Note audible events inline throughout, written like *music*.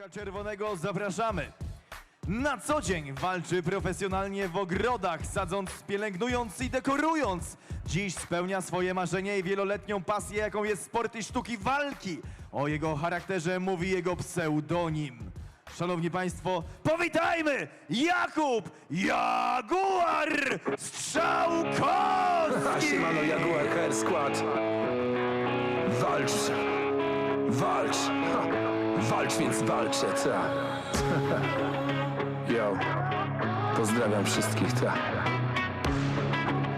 Narożnika Czerwonego zapraszamy. Na co dzień walczy profesjonalnie w ogrodach, sadząc, pielęgnując i dekorując. Dziś spełnia swoje marzenie i wieloletnią pasję, jaką jest sport i sztuki walki. O jego charakterze mówi jego pseudonim. Szanowni Państwo, powitajmy Jakub Jaguar Strzałkowski! Siemano Jaguar HR Skład Walcz Walcz ha. Walcz więc walczę, ta. *laughs* Yo Pozdrawiam wszystkich, ta.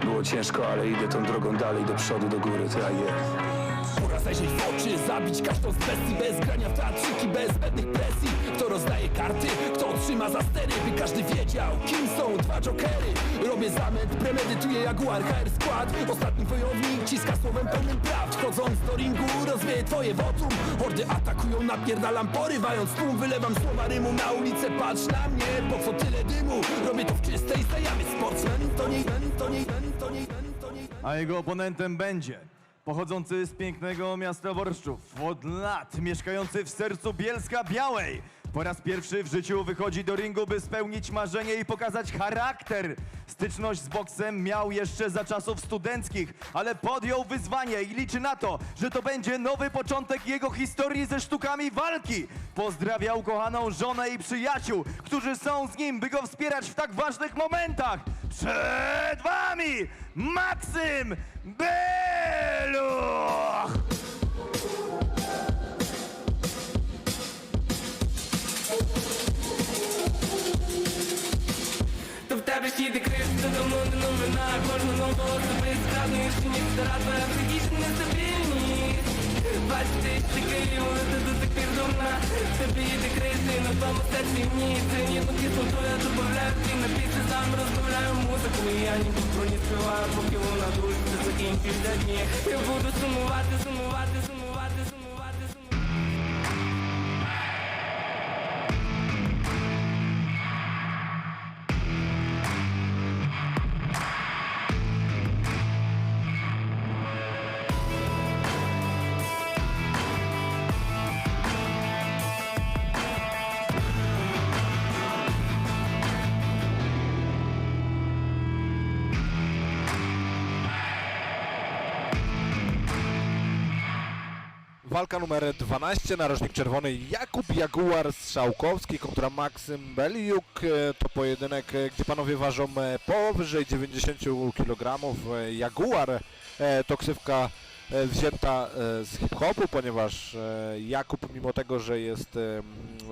Było ciężko, ale idę tą drogą dalej do przodu, do góry, ta jest Pora zajrzeć w oczy, zabić każdą z bestii Bez grania w teatrzyki, bez zbędnych presji Kto rozdaje karty, kto trzyma za stery? By każdy wiedział, kim są dwa jokery. Robię zamęt, premedytuję Jaguar HR skład. Ostatni wojownik ciska słowem pełnym prawd. Wchodząc do ringu, rozwieję twoje wotum. Hordy atakują, napierdalam porywając tłum. Wylewam słowa rymu na ulicę, patrz na mnie. Po co tyle dymu? Robię to w czystej zajawie Sportsman to nie, to nie, to nie, to nie a jego oponentem będzie pochodzący z pięknego miasta Borszczów, od lat mieszkający w sercu Bielska Białej. Po raz pierwszy w życiu wychodzi do ringu, by spełnić marzenie i pokazać charakter. Styczność z boksem miał jeszcze za czasów studenckich, ale podjął wyzwanie i liczy na to, że to będzie nowy początek jego historii ze sztukami walki. Pozdrawia ukochaną żonę i przyjaciół, którzy są z nim, by go wspierać w tak ważnych momentach. Przed wami Maksym Beluch! Нарешті йди криш, давно не новина Кожна нова особиста нижче стара твоя психічна нестабільність Бачите, ти Київ, ти до тих пір дурна Тобі йди криш, ти на тому серці ні Це ніби кислоту я добавляю ти на піці сам розбавляю музику І я ні про не співаю, поки вона душиться закінчується дні Я буду сумувати, сумувати Walka numer 12, narożnik czerwony Jakub Jaguar Strzałkowski kontra Maksym Beliuk. E, To pojedynek, e, gdzie panowie ważą e, powyżej 90 kg. Jaguar to ksywka wzięta e, z hip-hopu, ponieważ e, Jakub, mimo tego, że jest e,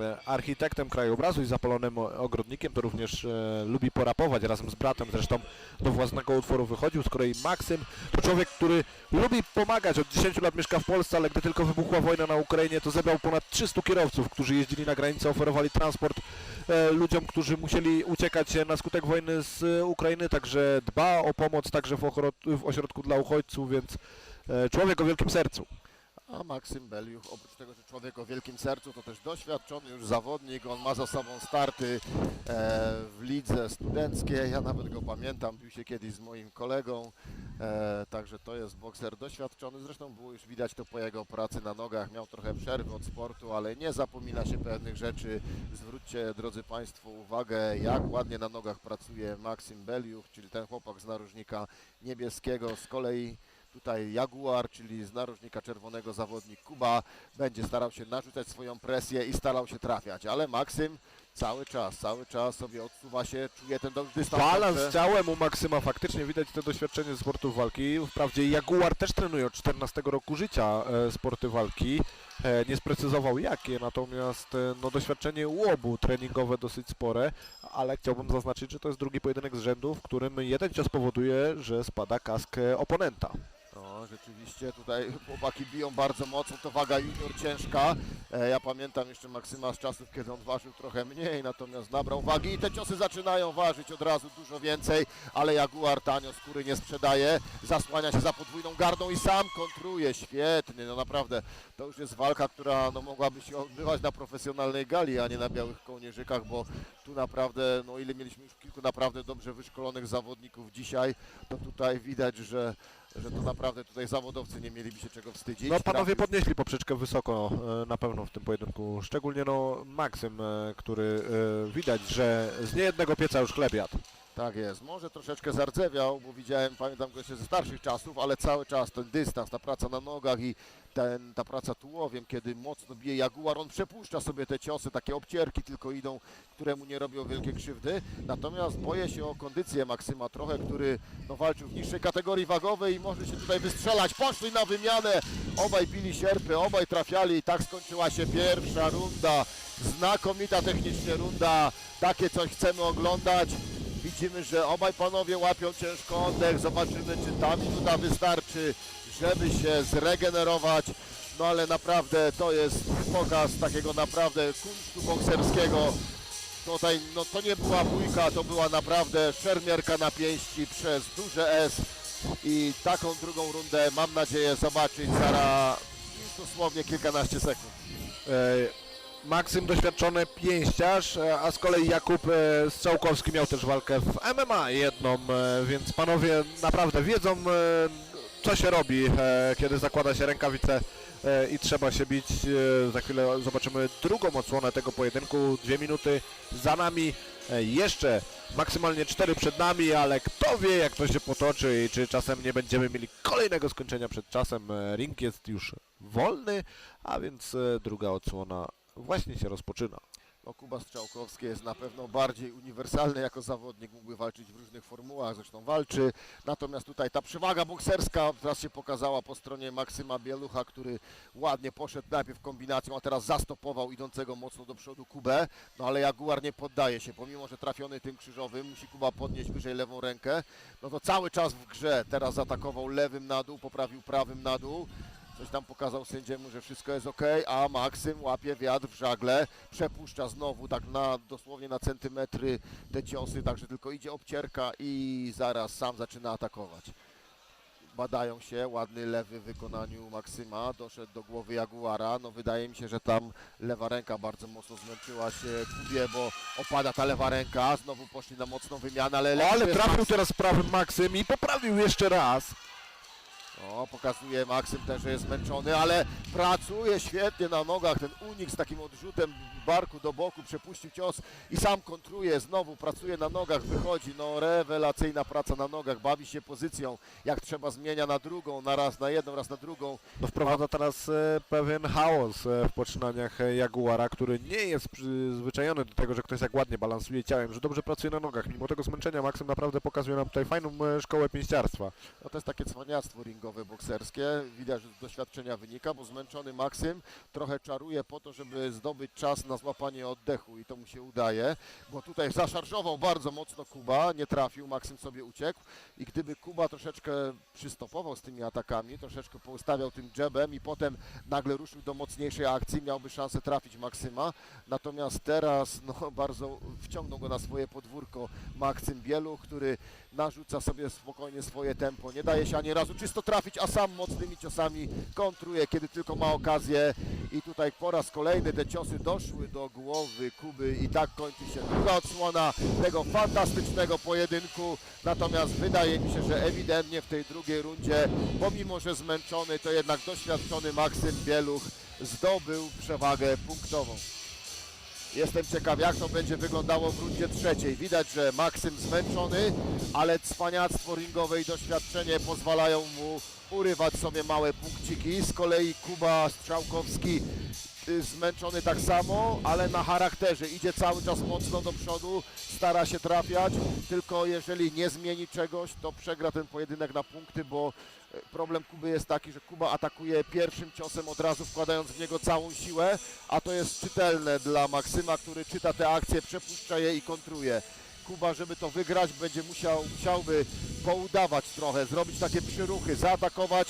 e, architektem krajobrazu i zapalonym ogrodnikiem, to również e, lubi porapować razem z bratem. Zresztą do własnego utworu wychodził. Z kolei Maksym to człowiek, który lubi pomagać. Od 10 lat mieszka w Polsce, ale gdy tylko wybuchła wojna na Ukrainie, to zebrał ponad 300 kierowców, którzy jeździli na granicę, oferowali transport e, ludziom, którzy musieli uciekać e, na skutek wojny z e, Ukrainy. Także dba o pomoc także w, ośrodku dla uchodźców, więc e, człowiek o wielkim sercu. A Maksym Beliuch, oprócz tego, że człowiek o wielkim sercu, to też doświadczony już zawodnik. On ma za sobą starty e, w lidze studenckiej. Ja nawet go pamiętam, bił się kiedyś z moim kolegą. E, także to jest bokser doświadczony. Zresztą było już widać to po jego pracy na nogach. Miał trochę przerwy od sportu, ale nie zapomina się pewnych rzeczy. Zwróćcie, drodzy Państwo, uwagę, jak ładnie na nogach pracuje Maksym Beliuch, czyli ten chłopak z narożnika niebieskiego. Z kolei Tutaj Jaguar, czyli z narożnika czerwonego zawodnik Kuba, będzie starał się narzucać swoją presję i starał się trafiać, ale Maksym cały czas, cały czas sobie odsuwa się, czuje ten do- dystans. Balans także- ciałem u Maksyma, faktycznie widać to doświadczenie z sportu walki. Wprawdzie Jaguar też trenuje od 14 roku życia e, sporty walki. E, nie sprecyzował jakie, natomiast e, no, doświadczenie u obu treningowe dosyć spore, ale chciałbym zaznaczyć, że to jest drugi pojedynek z rzędu, w którym jeden cios powoduje, że spada kask e, oponenta. Rzeczywiście tutaj *laughs* chłopaki biją bardzo mocno, to waga junior ciężka. E, ja pamiętam jeszcze Maksyma z czasów, kiedy on ważył trochę mniej, natomiast nabrał wagi i te ciosy zaczynają ważyć od razu dużo więcej, ale Jaguar tanio skóry nie sprzedaje, zasłania się za podwójną gardą i sam kontruje, świetnie, no naprawdę, to już jest walka, która no, mogłaby się odbywać na profesjonalnej gali, a nie na białych kołnierzykach, bo tu naprawdę, no ile mieliśmy już kilku naprawdę dobrze wyszkolonych zawodników dzisiaj, to tutaj widać, że że to naprawdę tutaj zawodowcy nie mieliby się czego wstydzić. No panowie podnieśli poprzeczkę wysoko e, na pewno w tym pojedynku. Szczególnie no Maksym, e, który e, widać, że z niejednego pieca już chleb jadł. Tak jest, może troszeczkę zardzewiał, bo widziałem, pamiętam go jeszcze ze starszych czasów, ale cały czas ten dystans, ta praca na nogach i ten, ta praca tułowiem, kiedy mocno bije Jaguar, on przepuszcza sobie te ciosy, takie obcierki tylko idą, które mu nie robią wielkie krzywdy. Natomiast boję się o kondycję Maksyma trochę, który no, walczył w niższej kategorii wagowej i może się tutaj wystrzelać. Poszli na wymianę, obaj bili sierpy, obaj trafiali i tak skończyła się pierwsza runda. Znakomita technicznie runda, takie coś chcemy oglądać. Widzimy, że obaj panowie łapią ciężko oddech. Zobaczymy, czy ta minuta wystarczy, żeby się zregenerować. No ale naprawdę to jest pokaz takiego naprawdę kunsztu bokserskiego. Tutaj no to nie była bójka, to była naprawdę szermierka na pięści przez duże S. I taką drugą rundę mam nadzieję zobaczyć zaraz dosłownie kilkanaście sekund. E, Maksym doświadczony pięściarz, e, a z kolei Jakub e, Strzałkowski miał też walkę w MMA jedną, e, więc panowie naprawdę wiedzą, co się robi, kiedy zakłada się rękawice i trzeba się bić. Za chwilę zobaczymy drugą odsłonę tego pojedynku. Dwie minuty za nami, jeszcze maksymalnie cztery przed nami, ale kto wie jak to się potoczy i czy czasem nie będziemy mieli kolejnego skończenia przed czasem. Ring jest już wolny, a więc druga odsłona właśnie się rozpoczyna. No, Kuba Strzałkowski jest na pewno bardziej uniwersalny jako zawodnik, mógłby walczyć w różnych formułach, zresztą walczy. Natomiast tutaj ta przewaga bokserska teraz się pokazała po stronie Maksyma Bielucha, który ładnie poszedł najpierw kombinacją, a teraz zastopował idącego mocno do przodu Kubę. No ale Jaguar nie poddaje się, pomimo że trafiony tym krzyżowym, musi Kuba podnieść wyżej lewą rękę. No to cały czas w grze, teraz zaatakował lewym na dół, poprawił prawym na dół. Coś tam pokazał sędziemu, że wszystko jest ok, a Maksym łapie wiatr w żagle, przepuszcza znowu tak na dosłownie na centymetry te ciosy, także tylko idzie obcierka i zaraz sam zaczyna atakować. Badają się, ładny lewy w wykonaniu Maksyma, doszedł do głowy Jaguara, no wydaje mi się, że tam lewa ręka bardzo mocno zmęczyła się Kubie, bo opada ta lewa ręka, znowu poszli na mocną wymianę, ale lepszy ale jest trafił Maksym. teraz prawym Maksym i poprawił jeszcze raz. O, pokazuje Maksym też, że jest zmęczony, ale pracuje świetnie na nogach. Ten unik z takim odrzutem barku do boku, przepuścił cios i sam kontruje, znowu pracuje na nogach, wychodzi. No, rewelacyjna praca na nogach, bawi się pozycją, jak trzeba zmienia na drugą, na raz na jedną, raz na drugą. No wprowadza teraz e, pewien chaos e, w poczynaniach e, Jaguara, który nie jest przyzwyczajony do tego, że ktoś tak ładnie balansuje ciałem, że dobrze pracuje na nogach. Mimo tego zmęczenia Maksym naprawdę pokazuje nam tutaj fajną e, szkołę pięściarstwa. No to jest takie cwaniactwo ringowe, bokserskie. Widać, że z doświadczenia wynika, bo zmęczony Maksym trochę czaruje po to, żeby zdobyć czas na złapanie oddechu i to mu się udaje, bo tutaj zaszarżował bardzo mocno Kuba, nie trafił, Maksym sobie uciekł i gdyby Kuba troszeczkę przystopował z tymi atakami, troszeczkę poustawiał tym jabem i potem nagle ruszył do mocniejszej akcji, miałby szansę trafić Maksyma, natomiast teraz no, bardzo wciągnął go na swoje podwórko Maksym Bieluch, który narzuca sobie spokojnie swoje tempo, nie daje się ani razu czysto trafić, a sam mocnymi ciosami kontruje, kiedy tylko ma okazję. I tutaj po raz kolejny te ciosy doszły do głowy Kuby i tak kończy się druga odsłona tego fantastycznego pojedynku, natomiast wydaje mi się, że ewidentnie w tej drugiej rundzie, pomimo że zmęczony, to jednak doświadczony Maksym Bieluch zdobył przewagę punktową. Jestem ciekaw, jak to będzie wyglądało w rundzie trzeciej. Widać, że Maksym zmęczony, ale cwaniactwo ringowe i doświadczenie pozwalają mu urywać sobie małe punkciki. Z kolei Kuba Strzałkowski zmęczony tak samo, ale na charakterze. Idzie cały czas mocno do przodu, stara się trafiać, tylko jeżeli nie zmieni czegoś, to przegra ten pojedynek na punkty, bo y, problem Kuby jest taki, że Kuba atakuje pierwszym ciosem od razu wkładając w niego całą siłę, a to jest czytelne dla Maksyma, który czyta te akcje, przepuszcza je i kontruje. Kuba, żeby to wygrać, będzie musiał, musiałby poudawać trochę, zrobić takie przyruchy, zaatakować,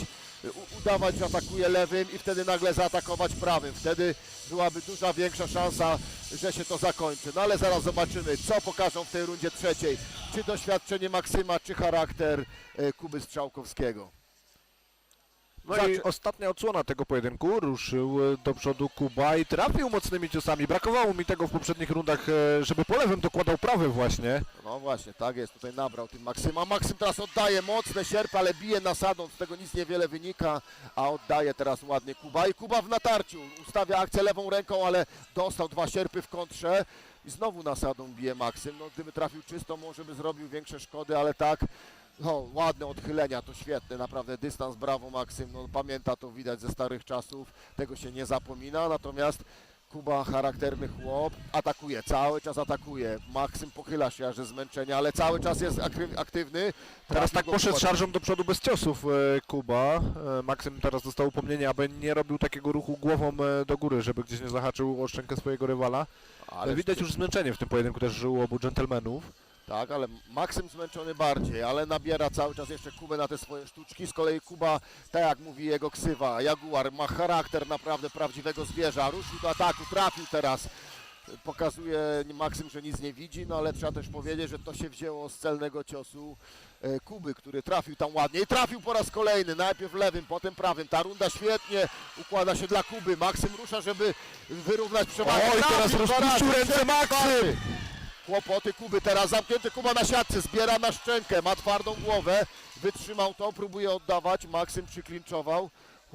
udawać, że atakuje lewym i wtedy nagle zaatakować prawym. Wtedy byłaby duża większa szansa, że się to zakończy. No ale zaraz zobaczymy, co pokażą w tej rundzie trzeciej. Czy doświadczenie Maksyma, czy charakter e, Kuby Strzałkowskiego. No i ostatnia odsłona tego pojedynku, ruszył e, do przodu Kuba i trafił mocnymi ciosami. Brakowało mi tego w poprzednich rundach, e, żeby po lewym dokładał prawy właśnie. No właśnie, tak jest, tutaj nabrał tym Maksyma. Maksym teraz oddaje mocne sierpy, ale bije nasadą, z tego nic niewiele wynika, a oddaje teraz ładnie Kuba. I Kuba w natarciu, ustawia akcję lewą ręką, ale dostał dwa sierpy w kontrze. I znowu nasadą bije Maksym. No gdyby trafił czysto, może by zrobił większe szkody, ale tak, no ładne odchylenia, to świetne, naprawdę dystans, brawo Maksym, no pamięta to widać ze starych czasów, tego się nie zapomina, natomiast Kuba charakterny chłop, atakuje, cały czas atakuje. Maksym pochyla się aż ze zmęczenia, ale cały czas jest aktywny. Teraz tak poszedł Kuba. szarżą do przodu bez ciosów e, Kuba. E, Maksym teraz dostał upomnienie, aby nie robił takiego ruchu głową e, do góry, żeby gdzieś nie zahaczył o szczękę swojego rywala. Ale Widać już zmęczenie w tym pojedynku też u obu dżentelmenów. Tak, ale Maksym zmęczony bardziej, ale nabiera cały czas jeszcze Kubę na te swoje sztuczki. Z kolei Kuba, tak jak mówi jego ksywa, Jaguar, ma charakter naprawdę prawdziwego zwierza. Ruszył do ataku, trafił teraz. Pokazuje Maksym, że nic nie widzi, no ale trzeba też powiedzieć, że to się wzięło z celnego ciosu e, Kuby, który trafił tam ładnie i trafił po raz kolejny, najpierw lewym, potem prawym. Ta runda świetnie układa się dla Kuby. Maksym rusza, żeby wyrównać przewagę. Oj, teraz rozpuścił ręce Maksym! Kłopoty Kuby teraz zamknięty Kuba na siatce, zbiera na szczękę, ma twardą głowę, wytrzymał to, próbuje oddawać, Maksym przyklinczował.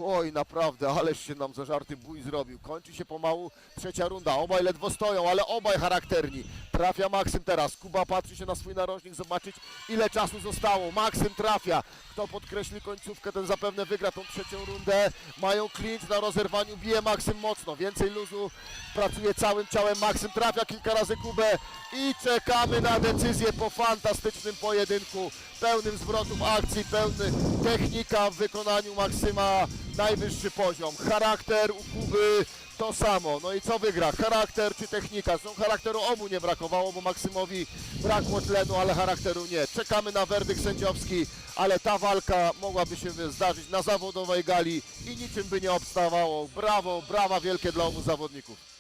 Oj, naprawdę, ależ się nam zażarty bój zrobił. Kończy się pomału trzecia runda. Obaj ledwo stoją, ale obaj charakterni. Trafia Maksym teraz. Kuba patrzy się na swój narożnik, zobaczyć ile czasu zostało. Maksym trafia. Kto podkreśli końcówkę, ten zapewne wygra tą trzecią rundę. Mają klincz na rozerwaniu, bije Maksym mocno. Więcej luzu, pracuje całym ciałem. Maksym trafia kilka razy Kubę i czekamy na decyzję po fantastycznym pojedynku. Pełnym zwrotów akcji, pełny technika w wykonaniu Maksyma. Najwyższy poziom. Charakter u Kuby to samo. No i co wygra? Charakter czy technika? Są charakteru obu nie brakowało, bo Maksymowi brakło tlenu, ale charakteru nie. Czekamy na werdykt sędziowski, ale ta walka mogłaby się zdarzyć na zawodowej gali i niczym by nie obstawało. Brawo, brawa wielkie dla obu zawodników.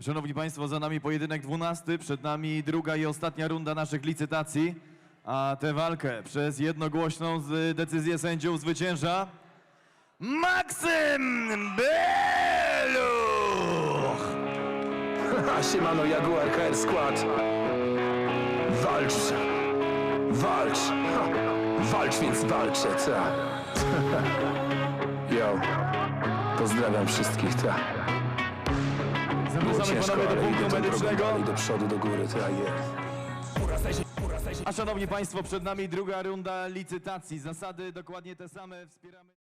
Szanowni Państwo, za nami pojedynek 12, przed nami druga i ostatnia runda naszych licytacji, a tę walkę przez jednogłośną decyzję sędziów zwycięża Maksym Beluch! *laughs* Siemano Jaguar KR Skład. Walcz. Walcz. Walcz, więc walczę, ta. *laughs* Yo. Pozdrawiam wszystkich, ta. Było Zapraszamy ciężko, panowie do ale punktu tą drogą medycznego. dalej do przodu, do góry, ta jest. A szanowni Państwo, przed nami druga runda licytacji. Zasady dokładnie te same. Wspieramy.